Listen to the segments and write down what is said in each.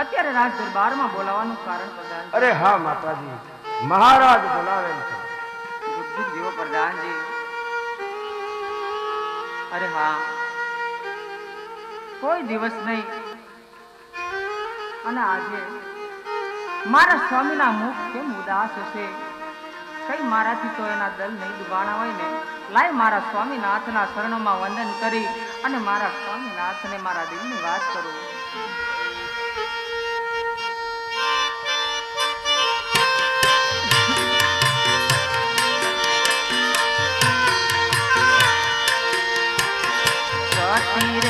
અત્યારે રાજ દરબારમાં બોલાવવાનું કારણ પ્રધાન અરે હા માતાજી. મહારાજ બોલાવેલ છે. જુગ જુગ જીવો પ્રધાનજી. અરે હા. કોઈ દિવસ નહીં. અને આજે મારા સ્વામીના મુખ કેમ ઉદાસ હશે? કઈ મારાથી તો એના દલ નહીં દુબાણા હોય ને. લાય મારા સ્વામીનાથના શરણોમાં વંદન કરી અને મારા સ્વામીનાથને મારા દિલની વાત કરું. સતી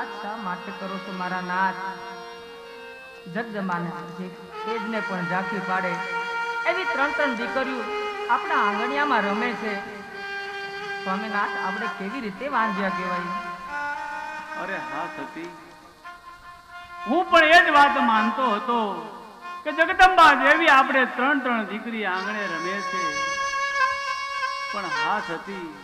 વાત શા માટે કરો છો મારા નાથ? જગદમાને તેજને પણ ઝાંખી પાડે. એવી ત્રણ ત્રણ દીકરીઓ આપણા આંગણિયામાં રમે છે. સ્વામીનાથ, આપણે કેવી રીતે વાંધ્યા કહેવાય? અરે હા, સતી. હું પણ એ જ વાત માનતો હતો કે જગદંબા દેવી આપણે ત્રણ ત્રણ દીકરી આંગણે રમે છે. પણ હા, સતી,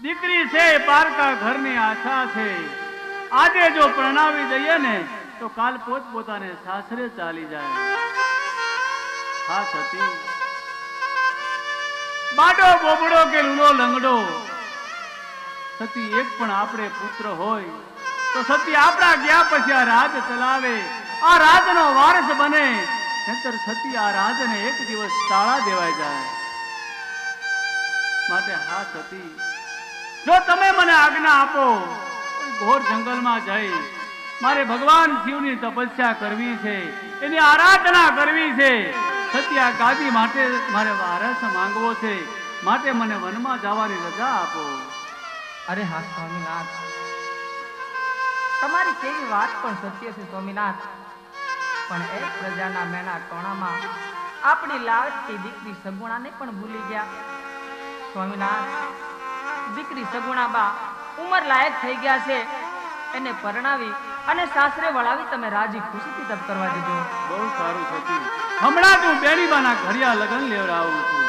દીકરી છે પારકા ઘરની આશા છે. આજે જો પ્રણાવી દઈએ ને, તો કાલ પોત પોતાને સાસરે ચાલી જાય. હા સતી બાડો બોબડો કે લૂલો લંગડો? સતી એક પણ આપણે પુત્ર હોય, તો સતી આપણા ગયા પછી આ રાજ ચલાવે. આ રાજનો વારસ બને, નહીતર સતી આ રાજને એક દિવસ તાળા દેવાય જાય. માટે હા સતી, જો તમે મને આજ્ઞા આપો ઘોર જંગલમાં જઈ. મારે ભગવાન શિવની તપસ્યા કરવી છે. એની આરાધના કરવી છે. સત્યા ગાદી માટે મારે વારસ માંગવો છે. માટે મને વનમાં જવાની રજા આપો. અરે હા, સ્વામીનાથ. તમારી કેવી વાત પણ સત્ય છે, સ્વામીનાથ. પણ એ પ્રજાના મેના ટોણામાં આપણી લાડકી દીકરી સગુણાને પણ ભૂલી ગયા. સ્વામીનાથ, દીકરી સગુણાબા ઉંમર લાયક થઈ ગયા છે. એને પરણાવી અને સાસરે વળાવી તમે રાજી ખુશીથી તપ કરવા દીધો. બહુ સારું થતું હમણાં તું હું બેનીબાના ઘડિયા લગન લેવડાવું છું.